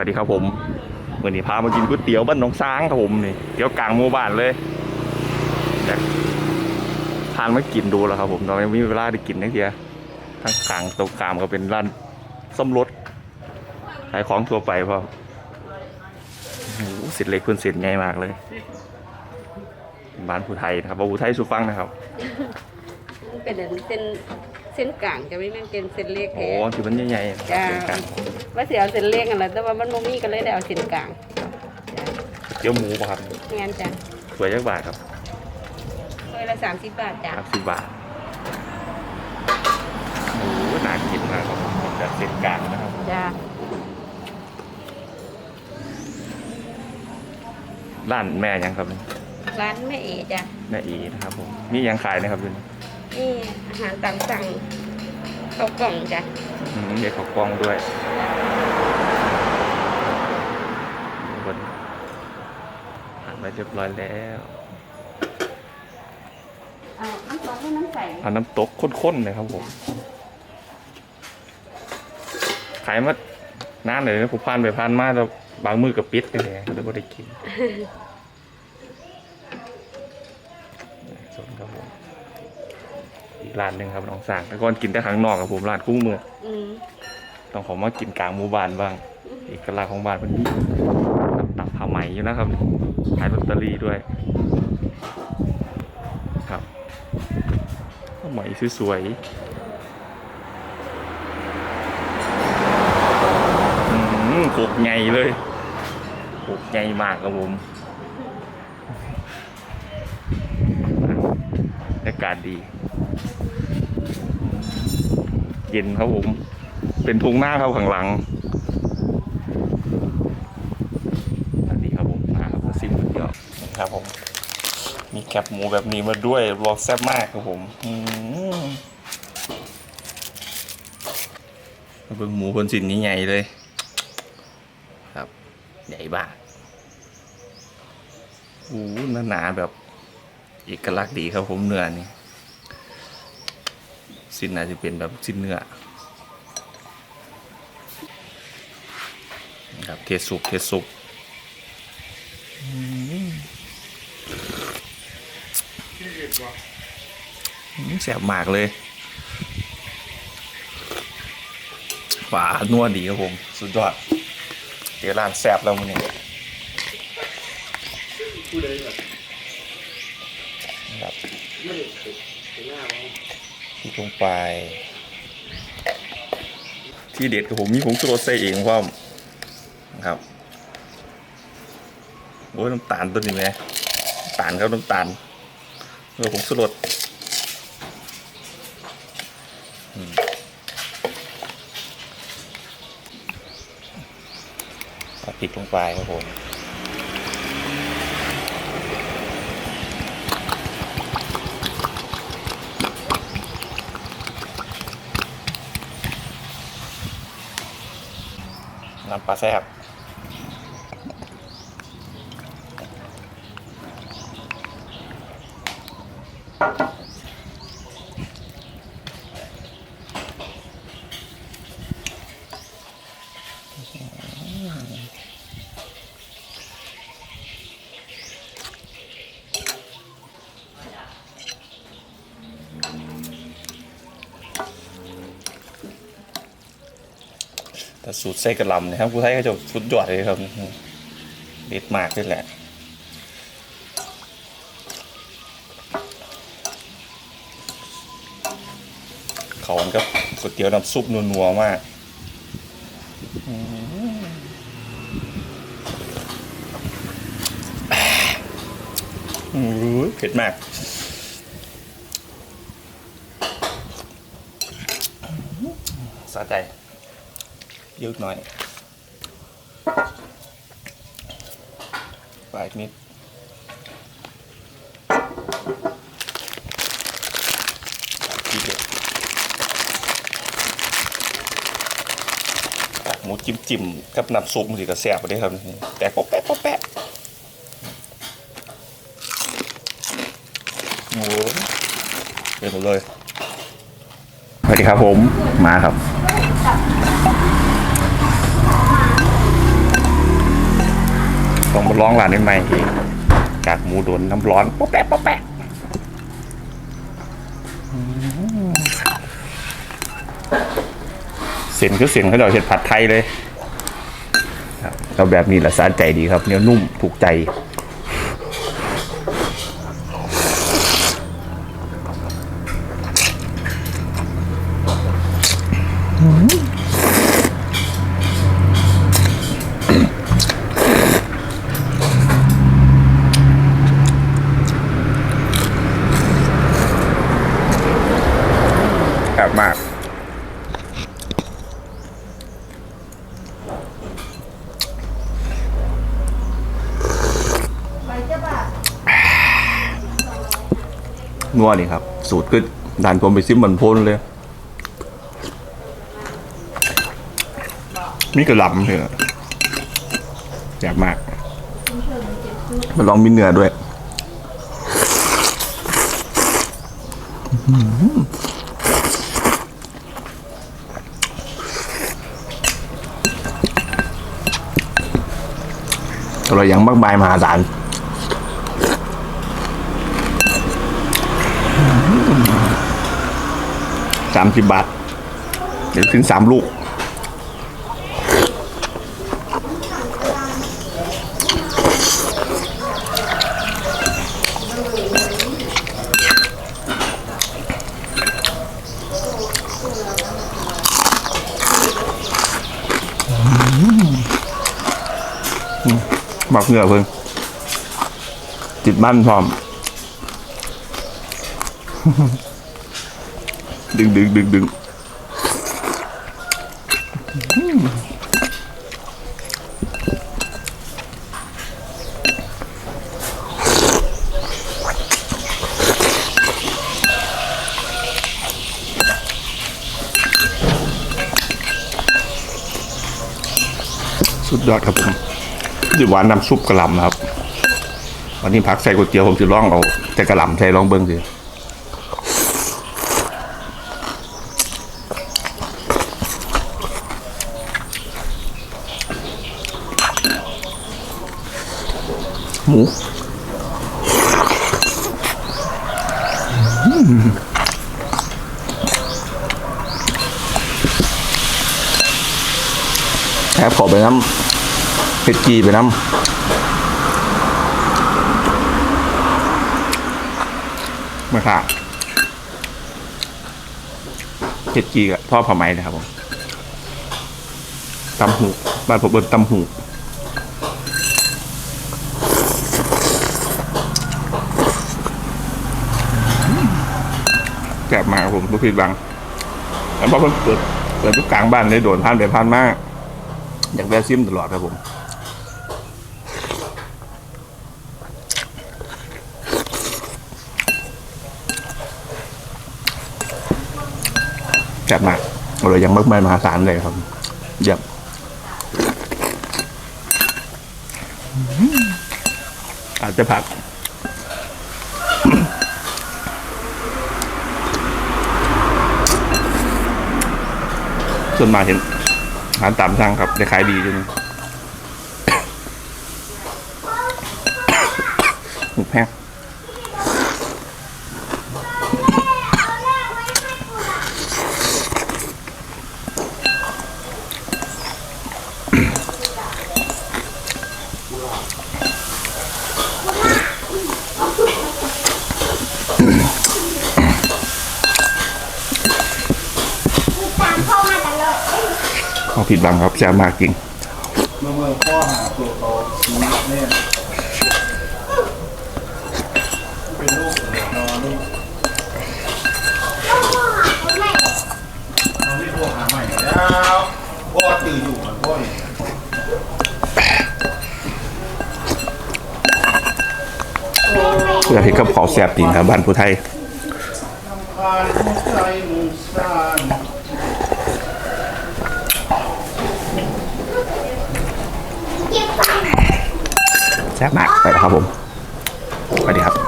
วัสดีครับผมวันนี้พามากินก๋วยเตี๋ยวบ้านหนองซางครับผมนี่เตี๋ยวกลางหมู่บ้านเลยอยากทานมากินดูแล้วครับผมตอนนี้มีเวลาได้กินนักเทียทั้งกลางตรงกลางก็เป็นร้านส้มรถขายของทั่วไปพ่อโอ้โหเสร็จเล็กคุณเสร็จใหญ่มากเลยบ้านผู้ไทยนะครับบ้านผู้ไทยสุฟังนะครับ เป็นเส้น ส้นกลางจะไม่แม่นเป็นเส้นเล็กโอ้แท้ที่มันใหญ่ๆจ้าเป็นกลางว่าเสียเอาเส้นเล็กกันแหละแต่ว่ามันบ่มีก็เลยได้เอาเส้นกลางจ้าเตี๋ยวหมูป่ะครับงั้นจ้ะสวยจักบาทครับถ้วยละสามสิบบาทจ้ะสามสิบบาทโอ้โหน่ากินมากครับผมแบบเส้นกลางนะครับ จ้าร้านแม่ยังครับร้านแม่เอจ้ะแม่อีนะครับผมมียังขายนะครับคุณนี่ อาหารตามสั่งข้าวกล่องจ้ะอืมเด็กขอกล้องด้วยบนผ่านไปเรียบร้อยแล้วเอาน้ำซอสให้น้ำใสเอาน้ำตกข้นๆเลยครับผมขายมานานเลยนะผมผ่านไปผ่านมาแล้วบางมือกับปิดไปเลยก็เลยไม่ได้กินส่วนครับผมอีก ร้านหนึ่งครับน้องสร้างแต่ก่อนกินแต่ข้างนอกครับผมร้านกุ้งเมืองอืมต้องขอมากินกลางหมู่บ้านบ้างเอกลักษณ์ของบ้านเป็นนี่ตับผ้าไหมอยู่นะครับขายลอตเตอรี่ด้วย ครับผ้าไหมสวยๆอืมโขกใหญ่เลยโขกใหญ่มากครับผมบรรยากาศดี เย็นครับผม เป็นทุ่งหน้าครับข้างหลังสวัสดีครับผมมาครับมาซิมก๋วยเตี๋ยวครับผม มีแคบหมูแบบนี้มาด้วยรอแซ่บมากครับผมอืมมาเบิ่งหมูคนสินนี้ใหญ่เลย ครับ ใหญ่บ้ากโอ้โหหนาๆแบบเอกลักษณ์ดีครับผมเนื้อนี่ สิ้นน่าจจะเป็นแบบสิ้นเนื้อครับเทสุกเทสุกแสบมากเลยฝานัวดีครับผม สุดยอดเดี๋ยวร้านแสบแล้วมันเนี่ยครับ ที่ลงไป ที่เด็ดกับผมมีผงชูรสใส่เองว่าครับโอ้ยน้ำตาลตัวนี้ไหมตาลครับน้ำตาลเออผมสลดอืมเอาพริกลงไปครับผม น้ำปลาแซบ แต่สูตรไส้กระลำนะครับผู้ไทยก็จะสุดยอดเลยครับเด็ดมากเลยแหละเขามันก็ก๋วยเตี๋ยวน้ำซุปนัวๆมากอือเผ็ดมากสะใจ ยอะหน่อยปลายนิดทีเด็ดหมูจิ้มจิ้มกับน้ำซุปมันสิก็แซ่บไปได้ครับ แต่ป๊อปแปะป๊อปแปะโอ้โหเดี๋ยวหมดเลยสวัสดีครับผม มาครับ ดลองร้านใหม่เองจากหมูโดนน้ำร้อนป๊อปแปะป๊อปแปะเส้นคือเส้นเขาจะเห็ดผัดไทยเลยครับแบบนี้แหละสะใจดีครับเนื้อนุ่มถูกใจ นัวนี่ครับ สูตรก็ดันผมไปซิมมือนพ้นเลย มีกระหลำเถอะแซ่บมาก มาลองมีเนื้อด้วยเรายังมากมายมหาศาล สามสิบบาทเดี๋ยวถึงสามลูกหมักเหงื่อเพิ่งติ ดึงดึงดึงดึงสุดยอดครับผมดิหวานน้ำซุปกระหล่ำครับ วันนี้พักใส่ก๋วยเตี๋ยวผมจะลองเอาแต่กระหล่ำใส่ลองเบิ้งสิ หมูแอบขอไปน้ำเผ็ดกีไปน้ำมาค่ะเผ็ดกีกับพ่อผ้าไหมนะครับผมตำหูบ้านผมเป็นตำหู แกบมาผมทุกผิดบังแล้วพอเพิ่งเปิดเปิดทุกกลางบ้านเลยโดนพันไปพันมากอยากแวะซิมตลอดครับผมแซ่บมากเรายังมากมายมหาศาลเลยครับเยี่ยมอืมอาจจะผัก ส่วนมากเห็นอาหารตามสั่งครับได้ขายดีจังหมูแพง ผิดบังครับแซ่บมากจริงเมื่อเมื่อข้อหาตัวเขาชี้เนี่ยเป็นลูกเดือนอนลูกน้องไม่โทรหาใหม่แล้วพ่อตื่นอยู่เหมือนพ่ออย่างเงี้ยเพื่อห้กับขอแซบจริงครับบ้านผู้ไทย พายมุสไซมุสาน แซ่บมากไปแล้วครับผมสวัสดีครับ